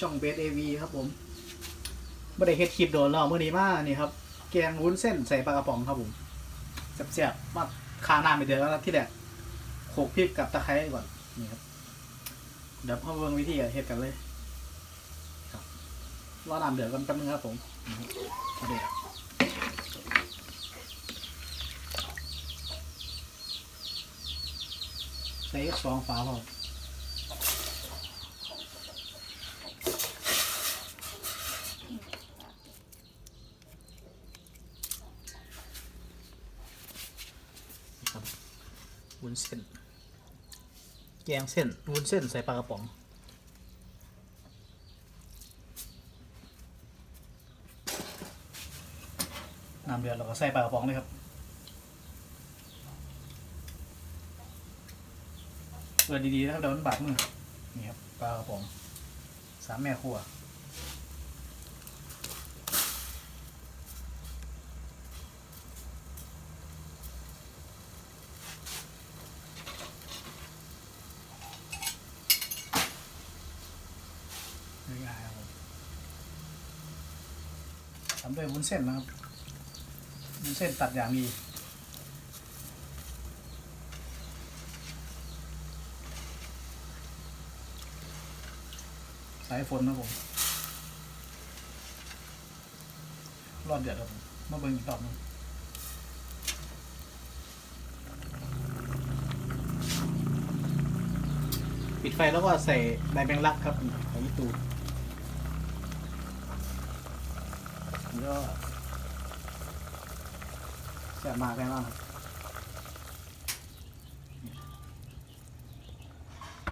ช่องเบสเอวีครับผมไม่ได้เฮ็ดคลิปโดนหรอกเมื่อนี้มานี่ครับ แกงวุ้นเส้นใส่ปลากระป๋องครับผมแซ่บๆมาคาหน้ำไปเดือดแล้วนะที่แรกโขกพริกกับตะไคร้ก่อนนี่ครับเดี๋ยวพ่อเบิ่งวิธีเฮ็ดกันเลย ครับรอน้ำเดือดกันแป๊บนึงครับผมเอเดือดใส่อีกสองฝาพอ วุ้นเส้น แกงเส้น วุ้นเส้นใส่ปลากระป๋อง น้ำเดือดเราก็ใส่ปลากระป๋องเลยครับเปิดดีๆนะครับเดี๋ยวมันบาดมือนี่ครับปลากระป๋องสามแม่ครัว ง่ายๆครับผมทำด้วยวุ้นเส้นนะครับวุ้นเส้นตัดอย่างดีสายฝนนะผม รอดเดือดครับผมมาเบิ่งอีกรอบนึงปิดไฟแล้วก็ใส่ใบแมงลักครับของญี่ปุ่นแล้ว ก็แสบมากแน่นอนครับ